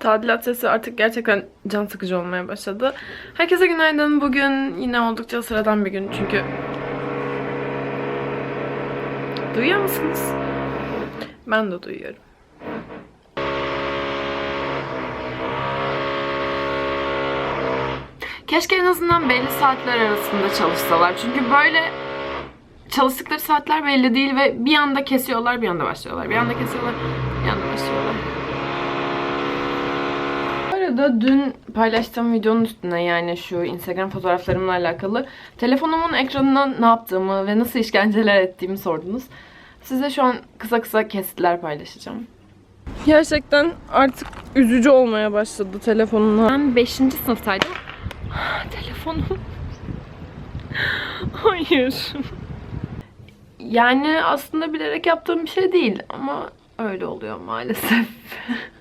Tadilat sesi artık gerçekten can sıkıcı olmaya başladı. Herkese günaydın. Bugün yine oldukça sıradan bir gün çünkü... Duyuyor musunuz? Ben de duyuyorum. Keşke en azından belli saatler arasında çalışsalar. Çünkü böyle çalıştıkları saatler belli değil ve bir anda kesiyorlar, bir anda başlıyorlar. Bir anda kesiyorlar, bir anda başlıyorlar. Arada dün paylaştığım videonun üstüne yani şu Instagram fotoğraflarımla alakalı telefonumun ekranından ne yaptığımı ve nasıl işkenceler ettiğimi sordunuz. Size şu an kısa kısa kesitler paylaşacağım. Gerçekten artık üzücü olmaya başladı telefonuna. Ben 5. sınıftaydım. Telefonum. Hayır. Yani aslında bilerek yaptığım bir şey değil ama öyle oluyor maalesef.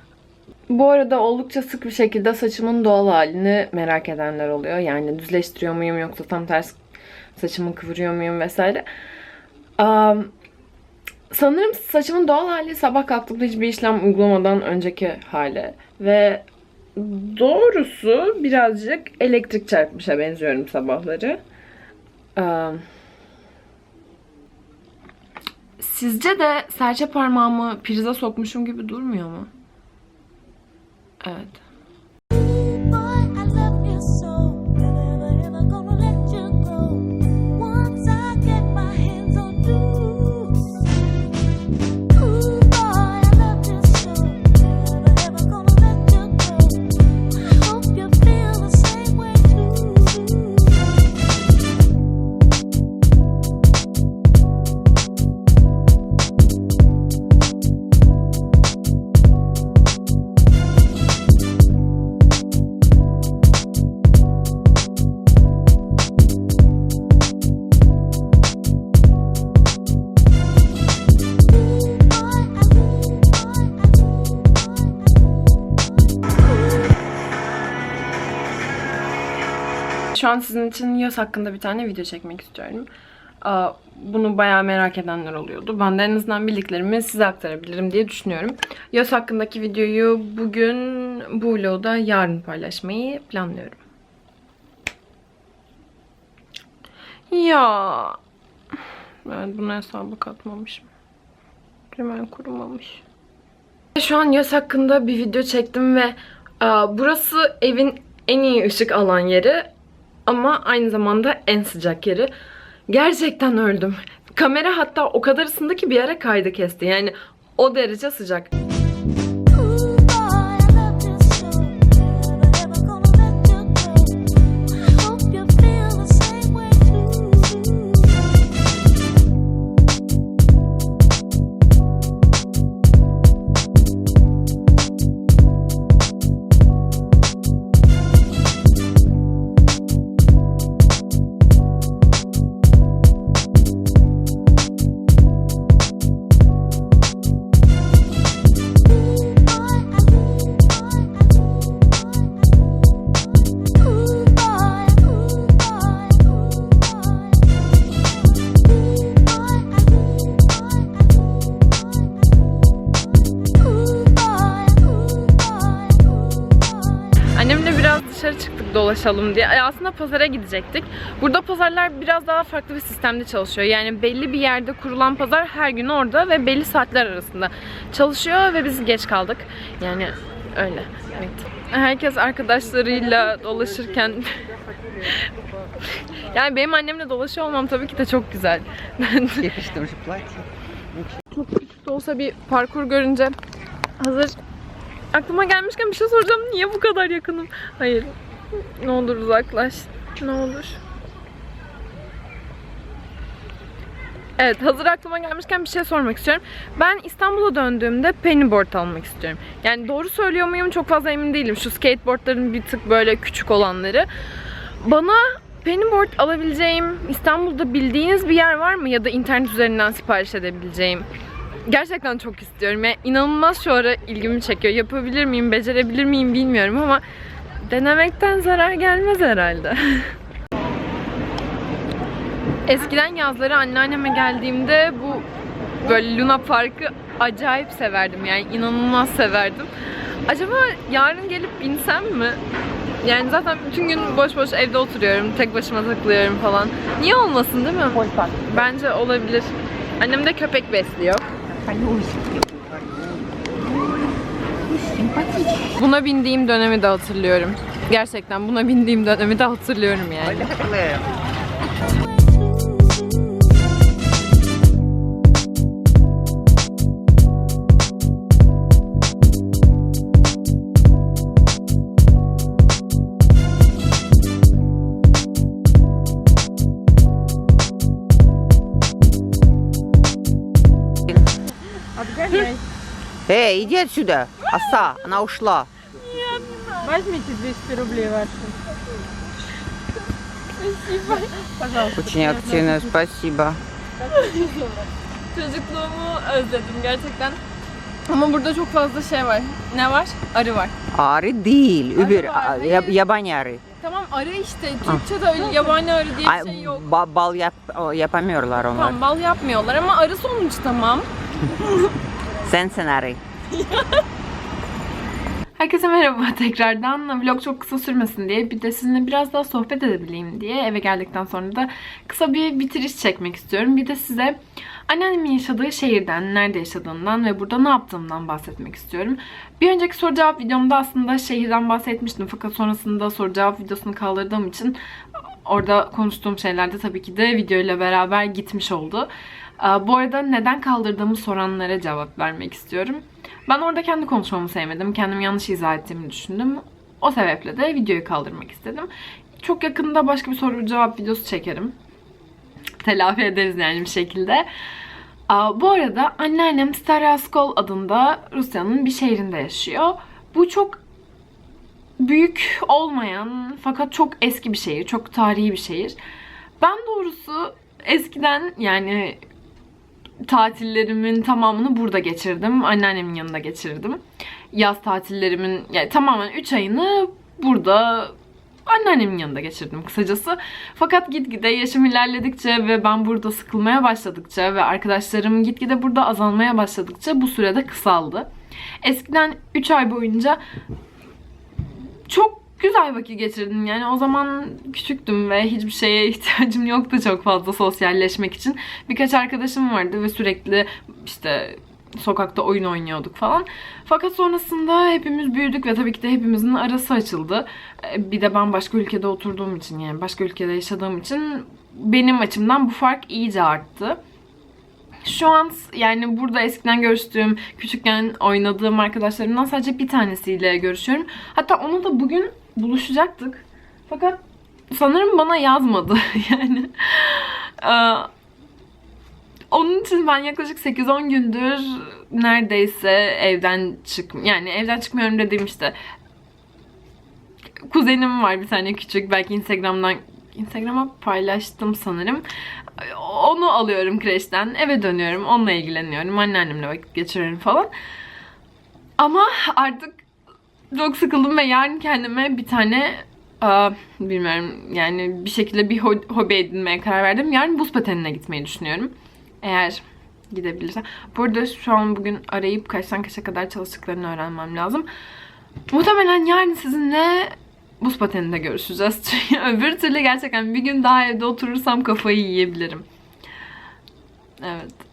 Bu arada oldukça sık bir şekilde saçımın doğal halini merak edenler oluyor. Yani düzleştiriyor muyum yoksa tam ters saçımı kıvırıyor muyum vesaire. Am, sanırım saçımın doğal hali sabah kalktığımda hiçbir işlem uygulamadan önceki hali. Ve doğrusu birazcık elektrik çarpmışa benziyorum sabahları. Am, Sizce de serçe parmağımı prize sokmuşum gibi durmuyor mu? Evet. Şu an sizin için yaz hakkında bir tane video çekmek istiyorum. Bunu bayağı merak edenler oluyordu. Ben de en azından bildiklerimi size aktarabilirim diye düşünüyorum. Yaz hakkındaki videoyu bugün bu vlogda yarın paylaşmayı planlıyorum. Ya ben bunu hesaba katmamışım. Hemen kurumamış. Şu an yaz hakkında bir video çektim ve burası evin en iyi ışık alan yeri ama aynı zamanda en sıcak yeri. Gerçekten öldüm. Kamera hatta o kadar ısındı ki bir yere kaydı kesti. Yani o derece sıcak. Annemle biraz dışarı çıktık dolaşalım diye. E, aslında pazara gidecektik. Burada pazarlar biraz daha farklı bir sistemde çalışıyor. Yani belli bir yerde kurulan pazar her gün orada ve belli saatler arasında çalışıyor ve biz geç kaldık. Yani öyle. Evet. Herkes arkadaşlarıyla dolaşırken yani benim annemle dolaşıyor olmam tabii ki de çok güzel. Yetiştirici Çok küçük de olsa bir parkur görünce hazır aklıma gelmişken bir şey soracağım. Niye bu kadar yakınım? Hayır. Ne olur uzaklaş. Ne olur. Evet hazır aklıma gelmişken bir şey sormak istiyorum. Ben İstanbul'a döndüğümde pennyboard almak istiyorum. Yani doğru söylüyor muyum çok fazla emin değilim. Şu skateboardların bir tık böyle küçük olanları. Bana pennyboard alabileceğim İstanbul'da bildiğiniz bir yer var mı? Ya da internet üzerinden sipariş edebileceğim. Gerçekten çok istiyorum. Yani inanılmaz şu ara ilgimi çekiyor. Yapabilir miyim, becerebilir miyim bilmiyorum ama denemekten zarar gelmez herhalde. Eskiden yazları anneanneme geldiğimde bu böyle Luna Park'ı acayip severdim yani inanılmaz severdim. Acaba yarın gelip insem mi? Yani zaten bütün gün boş boş evde oturuyorum. Tek başıma takılıyorum falan. Niye olmasın değil mi? Bence olabilir. Annem de köpek besliyor. Buna bindiğim dönemi de hatırlıyorum. Gerçekten buna bindiğim dönemi de hatırlıyorum yani. Эй, иди отсюда. Оса, она ушла. Возьмите 200 рублей ваши. Пожалуйста. Очень активно, спасибо. Çocukluğumu özledim gerçekten. Ama burada çok fazla şey var. Ne var? Arı var. Arı değil, öbür var, a- değil. yab- yabani arı. Tamam arı işte. Türkçe'de öyle yabani arı diye Ay, bir şey yok. ba- bal yap o, yapamıyorlar onlar. Tamam bal yapmıyorlar ama arı sonuç tamam. Arı. Herkese merhaba tekrardan. Vlog çok kısa sürmesin diye bir de sizinle biraz daha sohbet edebileyim diye eve geldikten sonra da kısa bir bitiriş çekmek istiyorum. Bir de size anneannemin yaşadığı şehirden, nerede yaşadığından ve burada ne yaptığımdan bahsetmek istiyorum. Bir önceki soru cevap videomda aslında şehirden bahsetmiştim fakat sonrasında soru cevap videosunu kaldırdığım için orada konuştuğum şeyler de tabii ki de video ile beraber gitmiş oldu. Bu arada neden kaldırdığımı soranlara cevap vermek istiyorum. Ben orada kendi konuşmamı sevmedim. Kendimi yanlış izah ettiğimi düşündüm. O sebeple de videoyu kaldırmak istedim. Çok yakında başka bir soru cevap videosu çekerim. Telafi ederiz yani bir şekilde. Bu arada anneannem Staryaskol adında Rusya'nın bir şehrinde yaşıyor. Bu çok büyük olmayan fakat çok eski bir şehir. Çok tarihi bir şehir. Ben doğrusu eskiden yani tatillerimin tamamını burada geçirdim. Anneannemin yanında geçirdim. Yaz tatillerimin yani tamamen 3 ayını burada anneannemin yanında geçirdim kısacası. Fakat gitgide yaşım ilerledikçe ve ben burada sıkılmaya başladıkça ve arkadaşlarım gitgide burada azalmaya başladıkça bu sürede kısaldı. Eskiden 3 ay boyunca çok güzel vakit geçirdim. Yani o zaman küçüktüm ve hiçbir şeye ihtiyacım yoktu çok fazla sosyalleşmek için. Birkaç arkadaşım vardı ve sürekli işte sokakta oyun oynuyorduk falan. Fakat sonrasında hepimiz büyüdük ve tabii ki de hepimizin arası açıldı. Ee, Bir de ben başka ülkede oturduğum için yani başka ülkede yaşadığım için benim açımdan bu fark iyice arttı. Şu an yani burada eskiden görüştüğüm, küçükken oynadığım arkadaşlarımdan sadece bir tanesiyle görüşüyorum. Hatta onu da bugün buluşacaktık. Fakat sanırım bana yazmadı yani. Ee, onun için ben yaklaşık 8-10 gündür neredeyse evden çık yani evden çıkmıyorum dediğim işte kuzenim var bir tane küçük belki Instagram'dan Instagram'a paylaştım sanırım. Onu alıyorum kreşten. Eve dönüyorum. Onunla ilgileniyorum. Anneannemle vakit geçiriyorum falan. Ama artık çok sıkıldım ve yarın kendime bir tane aa, bilmiyorum yani bir şekilde bir ho- hobi edinmeye karar verdim. Yarın buz patenine gitmeyi düşünüyorum. Eğer gidebilirsem. Bu arada şu an bugün arayıp kaçtan kaça kadar çalıştıklarını öğrenmem lazım. Muhtemelen yarın sizinle buz pateninde görüşeceğiz. Çünkü öbür türlü gerçekten bir gün daha evde oturursam kafayı yiyebilirim. Evet.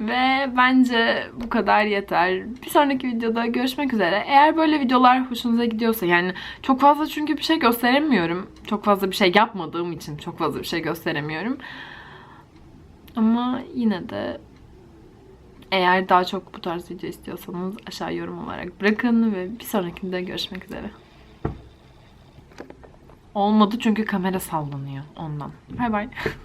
Ve bence bu kadar yeter. Bir sonraki videoda görüşmek üzere. Eğer böyle videolar hoşunuza gidiyorsa yani çok fazla çünkü bir şey gösteremiyorum. Çok fazla bir şey yapmadığım için çok fazla bir şey gösteremiyorum. Ama yine de eğer daha çok bu tarz video istiyorsanız aşağı yorum olarak bırakın ve bir sonrakinde görüşmek üzere. Olmadı çünkü kamera sallanıyor ondan. Bay bay.